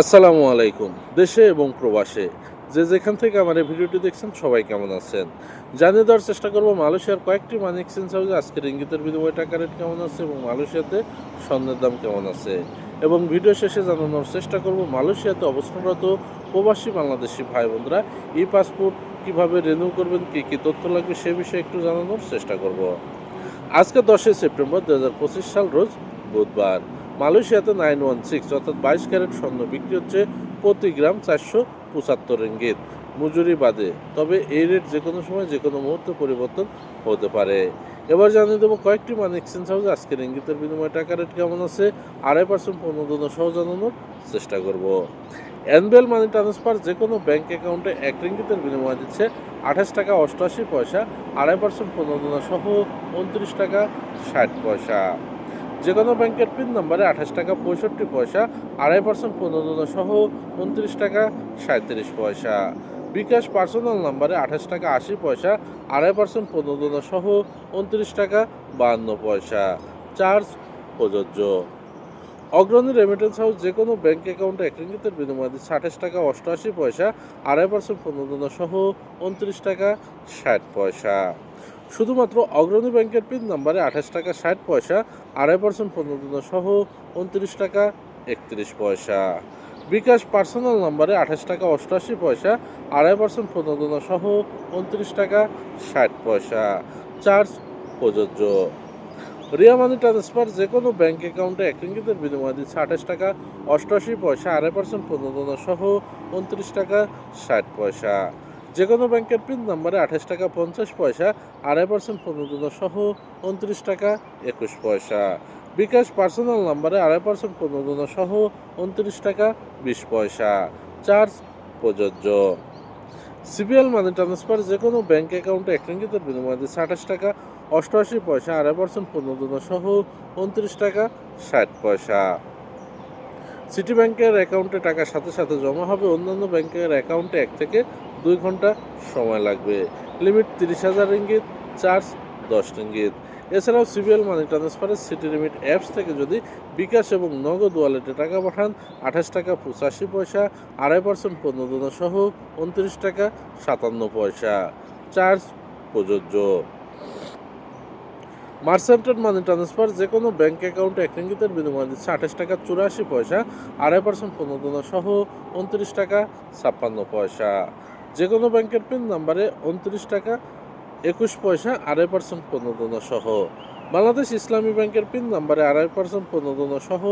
আসসালামু আলাইকুম, দেশে এবং প্রবাসে। যে যেখান থেকে আমার এই ভিডিওটি দেখছেন, সবাই কেমন আছেন? জানিয়ে দেওয়ার চেষ্টা করব, মালয়েশিয়ার কয়েকটি মানি এক্সচেঞ্জ হাউসে আজকের ইঙ্গিতের বিনিময় টাকা রেট কেমন আছে এবং মালয়েশিয়াতে স্বর্ণের দাম কেমন আছে? এবং ভিডিও শেষে জানানোর চেষ্টা করব, মালয়েশিয়াতে অবস্থানরত প্রবাসী বাংলাদেশি ভাই বোনরা ই পাসপোর্ট কীভাবে রিনিউ করবেন, কী কী তথ্য লাগবে সে বিষয়ে একটু জানানোর চেষ্টা করব। আজকে দশই সেপ্টেম্বর দু হাজার পঁচিশ সাল, রোজ বুধবার। মালয়েশিয়াতে নাইন ওয়ান সিক্স অর্থাৎ বাইশ ক্যারেট স্বর্ণ বিক্রি হচ্ছে প্রতি গ্রাম চারশো পঁচাত্তর রিঙ্গিত মজুরি বাদে, তবে এই রেট যে কোনো সময় যে কোনো মুহূর্তে পরিবর্তন হতে পারে। এবার জানিয়ে দেবো কয়েকটি মানি এক্সচেঞ্জ হাউসে আজকের ইঙ্গিতের বিনিময়ে টাকা রেট কেমন আছে? আড়াই পার্সেন্ট পণ্য সহ জানানোর চেষ্টা করব। এনবিএল মানি ট্রান্সফার যে কোনো ব্যাঙ্ক অ্যাকাউন্টে এক রিঙ্গিতের বিনিময় দিচ্ছে আঠাশ টাকা অষ্টআশি পয়সা, আড়াই পার্সেন্ট পণ্য সহ উনত্রিশ টাকা ষাট পয়সা। যে কোনো ব্যাংকের পিন নম্বরে আঠাশ টাকা পঁয়ষট্টি পয়সা, আড়াই পার্সেন্ট প্রণোদনা সহ উনত্রিশ টাকা সাঁত্রিশ পয়সা। বিকাশ পার্সোনাল নম্বরে আঠাশ টাকা আশি পয়সা, আড়াই পার্সেন্ট প্রণোদনা সহ উনত্রিশ টাকা বাহান্ন পয়সা। চার্জ প্রযোজ্য। অগ্রণী রেমিটেন্স হাউস যে কোনো ব্যাংক অ্যাকাউন্টে এক রিঙ্গিতের বিনিময়ে আঠাশ টাকা অষ্টআশি পয়সা, আড়াই পার্সেন্ট প্রণোদনা সহ উনত্রিশ টাকা ষাট পয়সা। শুধুমাত্র অগ্রণী ব্যাংকের পিন নাম্বারে আঠাশ টাকা ষাট পয়সা, আড়াই পার্সেন্ট প্রণোদনা সহ উনত্রিশ টাকা একত্রিশ পয়সা। বিকাশ পার্সোনাল নাম্বারে আঠাশ টাকা অষ্টআশি পয়সা, আড়াই পার্সেন্ট প্রণোদনা সহ উনত্রিশ টাকা ষাট পয়সা। চার্জ প্রযোজ্য। রিয়া মানি ট্রান্সফার যে কোনো ব্যাঙ্ক অ্যাকাউন্টে এক রিঙ্গিতের বিনিময় দিচ্ছে আঠাশ টাকা অষ্টআশি পয়সা, আড়াই পার্সেন্ট প্রণোদনা সহ উনত্রিশ টাকা ষাট পয়সা। যে কোনো ব্যাংকের পিন নম্বরে আঠাশ টাকা পঞ্চাশ পয়সা, আড়াই পার্সেন্ট প্রণোদনা সহ উনত্রিশ টাকা একুশ পয়সা। বিকাশ পার্সোনাল নম্বরে আড়াই পার্সেন্ট প্রণোদনা সহ উনত্রিশ টাকা বিশ পয়সা। চার্জ প্রযোজ্য। সিবিএল মানি ট্রান্সফার যে কোনো ব্যাংক অ্যাকাউন্টে এক বিনিময়ে দিচ্ছে আঠাশ টাকা, অষ্টআশি পয়সা, আড়াই পার্সেন্ট প্রণোদনা সহ উনত্রিশ টাকা ষাট পয়সা। সিটি ব্যাংকের অ্যাকাউন্টে টাকার সাথে সাথে জমা হবে অন্যান্য ব্যাংকের অ্যাকাউন্টে এক থেকে দুই ঘণ্টা সময় লাগবে। লিমিট তিরিশ হাজার রিঙ্গিত, চার্জ দশ রিঙ্গিত। এছাড়াও সিবিএল মানি ট্রান্সফারের সিটি লিমিট অ্যাপস থেকে যদি বিকাশ এবং নগদ ওয়ালেটে টাকা পাঠান, আঠাশ টাকা পঁচাশি পয়সা, আড়াই পার্সেন্ট প্রণোদনা সহ উনত্রিশ টাকা সাতান্ন পয়সা। চার্জ প্রযোজ্য। মার্সেন্টেড মানি ট্রান্সফার যে কোনো ব্যাঙ্ক অ্যাকাউন্টে এক রিঙ্গিতের বিনিময় দিচ্ছে আঠাশ টাকা চুরাশি পয়সা, আড়াই পার্সেন্ট প্রণোদনা সহ উনত্রিশ টাকা ছাপ্পান্ন পয়সা। যে কোনো ব্যাংকের পিন নাম্বারে উনত্রিশ টাকা, একুশ পয়সা, আড়াই পার্সেন্ট প্রণোদনা সহ। বাংলাদেশ ইসলামী ব্যাংকের পিন নাম্বারে আড়াই পার্সেন্ট প্রণোদনা সহ,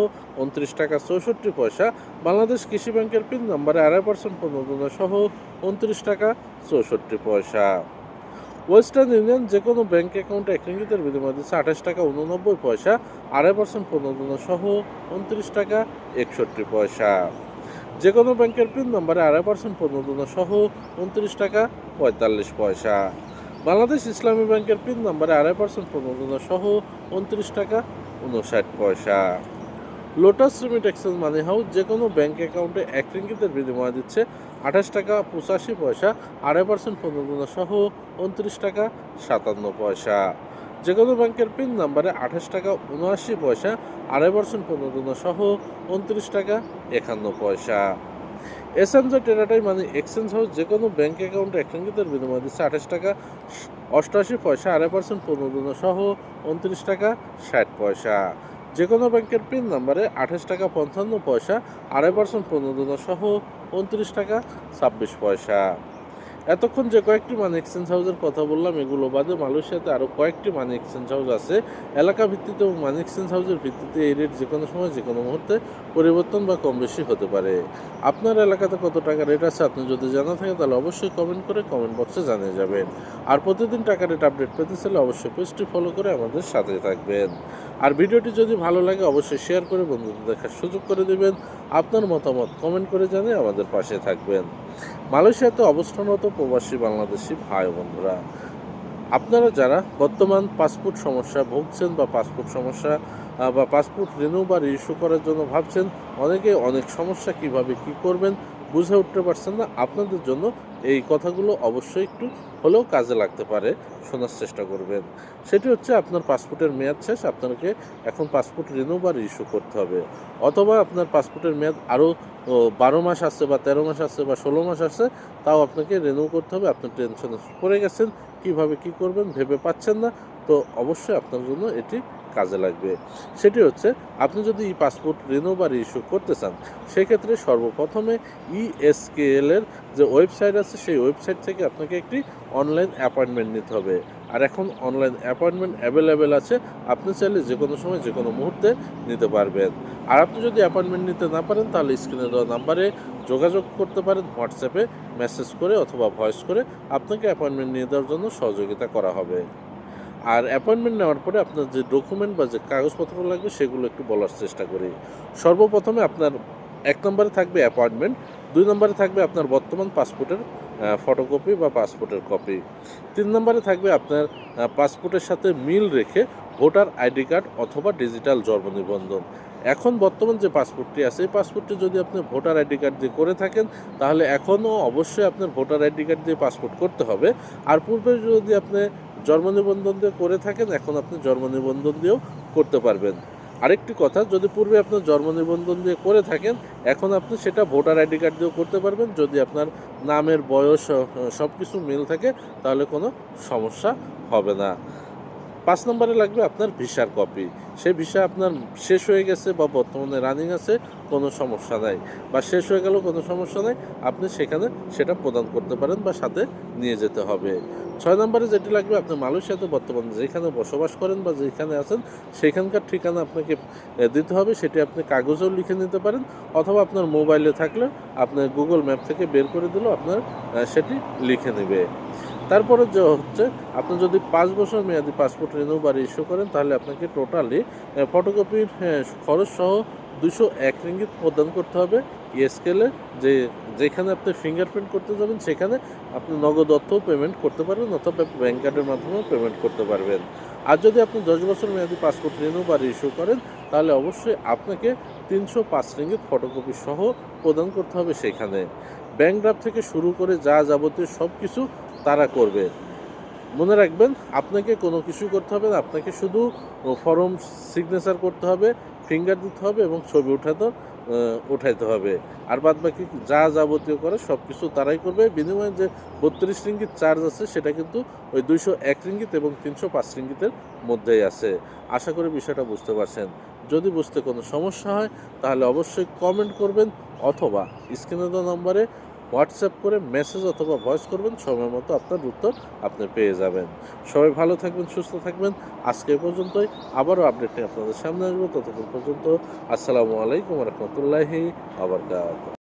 উনত্রিশ টাকা চৌষট্টি পয়সা। বাংলাদেশ কৃষি ব্যাংকের পিন নাম্বারে আড়াই পার্সেন্ট প্রণোদনা সহ, উনত্রিশ টাকা চৌষট্টি পয়সা। ওয়েস্টার্ন ইউনিয়ন যে কোনো ব্যাংক অ্যাকাউন্টে এক রিঙ্গিতের বিনিময় দিচ্ছে আঠাশ টাকা উননব্বই পয়সা, আড়াই পার্সেন্ট প্রণোদনা সহ, উনত্রিশ টাকা একষট্টি পয়সা। যে কোনো ব্যাংকের পিন নম্বরে আড়াই পার্সেন্ট প্রণোদনা সহ উনত্রিশ টাকা পঁয়তাল্লিশ পয়সা। বাংলাদেশ ইসলামী ব্যাংকের পিন নম্বরে আড়াই পার্সেন্ট প্রণোদনা সহ উনত্রিশ টাকা উনষাট পয়সা। Lotus remit exchange money house যে কোনো ব্যাংক অ্যাকাউন্টে এক রিঙ্গিতের বিনিময় দিচ্ছে আঠাশ টাকা পঁচাশি পয়সা, আড়াই পার্সেন্ট প্রণোদনা সহ উনত্রিশ টাকা সাতান্ন পয়সা। যে কোনো ব্যাংকের পিন নাম্বারে আঠাশ টাকা উনআশি পয়সা, আড়াই পার্সেন্ট প্রণোদনা সহ উনত্রিশ টাকা একান্ন পয়সা। এসএমজে টেরাটাই মানে এক্সচেঞ্জ হাউস যে কোনো ব্যাংক অ্যাকাউন্টে এক রিঙ্গিতের বিনিময় দিচ্ছে আঠাশ টাকা, অষ্টআশি পয়সা, আড়াই পার্সেন্ট প্রণোদনা সহ উনত্রিশ টাকা, ষাট পয়সা। যে কোনো ব্যাংকের পিন নাম্বারে আঠাশ টাকা পঞ্চান্ন পয়সা, আড়াই পার্সেন্ট প্রণোদনা সহ উনত্রিশ টাকা, ছাব্বিশ পয়সা। এতক্ষণ যে কয়েকটি মানি এক্সচেঞ্জ হাউসের কথা বললাম, এগুলো বাদে মালয়েশিয়াতে আরও কয়েকটি মানি এক্সচেঞ্জ হাউস আছে। এলাকা ভিত্তিতে এবং মানি এক্সচেঞ্জ হাউসের ভিত্তিতে এই রেট যে কোনো সময়, যে কোনো মুহূর্তে পরিবর্তন বা কম বেশি হতে পারে। আপনার এলাকাতে কত টাকা রেট আছে আপনি যদি জানা থাকে, তাহলে অবশ্যই কমেন্ট করে কমেন্ট বক্সে জানিয়ে যাবেন। আর প্রতিদিন টাকা রেট আপডেট পেতে চাইলে অবশ্যই পেজটি ফলো করে আমাদের সাথে থাকবেন। আর ভিডিওটি যদি ভালো লাগে, অবশ্যই শেয়ার করে বন্ধুদের দেখার সুযোগ করে দেবেন। আপনার মতামত কমেন্ট করে জানিয়ে আমাদের পাশে থাকবেন। মালয়েশিয়াতে অবস্থানরত প্রবাসী বাংলাদেশি ভাই বন্ধুরা, আপনারা যারা বর্তমান পাসপোর্ট সমস্যা ভুগছেন বা পাসপোর্ট সমস্যা বা পাসপোর্ট রিনিউ বা ইস্যু করার জন্য ভাবছেন, অনেকে অনেক সমস্যা কীভাবে কি করবেন বুঝে উঠতে পারছেন না, আপনাদের জন্য এই কথাগুলো অবশ্যই একটু হলেও কাজে লাগতে পারে, শোনার চেষ্টা করবেন। সেটি হচ্ছে আপনার পাসপোর্টের মেয়াদ শেষ, আপনাকে এখন পাসপোর্ট রিনিউ বা ইস্যু করতে হবে। অথবা আপনার পাসপোর্টের মেয়াদ আরও বারো মাস আসছে বা তেরো মাস আসছে বা ষোলো মাস আসছে তাও আপনাকে রিনিউ করতে হবে। আপনি টেনশন পড়ে গেছেন, কীভাবে কি করবেন ভেবে পাচ্ছেন না। তো অবশ্যই আপনার জন্য এটি কাজে লাগবে। সেটি হচ্ছে, আপনি যদি ই পাসপোর্ট রিনিউ বা ইস্যু করতে চান, সেক্ষেত্রে সর্বপ্রথমে ইএসকেএল এর যে ওয়েবসাইট আছে, সেই ওয়েবসাইট থেকে আপনাকে একটি অনলাইন অ্যাপয়েন্টমেন্ট নিতে হবে। আর এখন অনলাইন অ্যাপয়েন্টমেন্ট অ্যাভেলেবেল আছে, আপনি চাইলে যে কোনো সময় যে কোনো মুহূর্তে নিতে পারবেন। আর আপনি যদি অ্যাপয়েন্টমেন্ট নিতে না পারেন, তাহলে স্ক্রিনে দেওয়া নাম্বারে যোগাযোগ করতে পারেন হোয়াটসঅ্যাপে মেসেজ করে অথবা ভয়েস করে আপনাকে অ্যাপয়েন্টমেন্ট নিয়ে দেওয়ার জন্য সহযোগিতা করা হবে। আর অ্যাপয়েন্টমেন্ট নেওয়ার পরে আপনার যে ডকুমেন্ট বা যে কাগজপত্র লাগবে, সেগুলো একটু বলার চেষ্টা করি। সর্বপ্রথমে আপনার এক নম্বরে থাকবে অ্যাপয়েন্টমেন্ট দুই নম্বরে থাকবে আপনার বর্তমান পাসপোর্টের ফটোকপি বা পাসপোর্টের কপি তিন নম্বরে থাকবে আপনার পাসপোর্টের সাথে মিল রেখে ভোটার আইডি কার্ড অথবা ডিজিটাল জন্ম নিবন্ধন। এখন বর্তমান যে পাসপোর্টটি আছে, এই পাসপোর্টটি যদি আপনি ভোটার আইডি কার্ড দিয়ে করে থাকেন, তাহলে এখনও অবশ্যই আপনার ভোটার আইডি কার্ড দিয়ে পাসপোর্ট করতে হবে। আর পূর্বে যদি আপনি জন্ম নিবন্ধন দিয়ে করে থাকেন, এখন আপনি জন্ম নিবন্ধন দিয়েও করতে পারবেন। আরেকটি কথা, যদি পূর্বে আপনার জন্ম নিবন্ধন দিয়ে করে থাকেন, এখন আপনি সেটা ভোটার আইডি কার্ড দিয়েও করতে পারবেন। যদি আপনার নামের বয়স সব কিছু মিল থাকে, তাহলে কোনো সমস্যা হবে না। পাঁচ নম্বরে লাগবে আপনার ভিসার কপি। সেই ভিসা আপনার শেষ হয়ে গেছে বা বর্তমানে রানিং আছে, কোনো সমস্যা নাই। বা শেষ হয়ে গেলেও কোনো সমস্যা নাই, আপনি সেখানে সেটা প্রদান করতে পারেন বা সাথে নিয়ে যেতে হবে। ছয় নম্বরে যেটি লাগবে, আপনি মালয়েশিয়াতে বর্তমানে যেখানে বসবাস করেন বা যেখানে আছেন, সেখানকার ঠিকানা আপনাকে দিতে হবে। সেটি আপনি কাগজেও লিখে নিতে পারেন অথবা আপনার মোবাইলে থাকলে আপনার গুগল ম্যাপ থেকে বের করে দিলেও আপনার সেটি লিখে নেবে। তারপরে যে হচ্ছে, আপনি যদি পাঁচ বছর মেয়াদি পাসপোর্ট রিনিউ বা ইস্যু করেন, তাহলে আপনাকে টোটালি ফটোকপির খরচ সহ দুশো এক রিঙ্গিত প্রদান করতে হবে। স্কেলে যে, যেখানে আপনি ফিঙ্গারপ্রিন্ট করতে যাবেন, সেখানে আপনি নগদ অর্থও পেমেন্ট করতে পারবেন, অথবা ব্যাংক কার্ডের মাধ্যমেও পেমেন্ট করতে পারবেন। আর যদি আপনি দশ বছর মেয়াদি পাসপোর্ট রিনিউ বা ইস্যু করেন, তাহলে অবশ্যই আপনাকে তিনশো পাঁচ রিঙ্গিত ফটোকপি সহ প্রদান করতে হবে সেখানে। ব্যাংক ড্রাফট থেকে শুরু করে যা যাবতীয় সব কিছু তারা করবে। মনে রাখবেন, আপনাকে কোনো কিছু করতে হবে না। আপনাকে শুধু ফর্ম সিগনেচার করতে হবে ফিঙ্গার দিতে হবে এবং ছবি উঠাতে উঠাইতে হবে। আর বাদ বাকি যা যাবতীয় করে সব কিছু তারাই করবে। বিনিময়ে যে বত্রিশ রিঙ্গিত চার্জ আছে, সেটা কিন্তু ওই দুইশো এক রিঙ্গিত এবং তিনশো পাঁচ রিঙ্গিতের মধ্যেই আছে। আশা করি বিষয়টা বুঝতে পারছেন। যদি বুঝতে কোনো সমস্যা হয়, তাহলে অবশ্যই কমেন্ট করবেন অথবা স্ক্রিনে দেওয়া নম্বরে হোয়াটসঅ্যাপ করে মেসেজ অথবা ভয়েস করবেন, সময় মতো আপনার উত্তর আপনি পেয়ে যাবেন। সবাই ভালো থাকবেন, সুস্থ থাকবেন। আজকে পর্যন্তই। আবারও আপডেট নিয়ে আপনাদের সামনে আসব। ততক্ষণ পর্যন্ত আসসালামু আলাইকুম রহমতুল্লাহি আবরকাত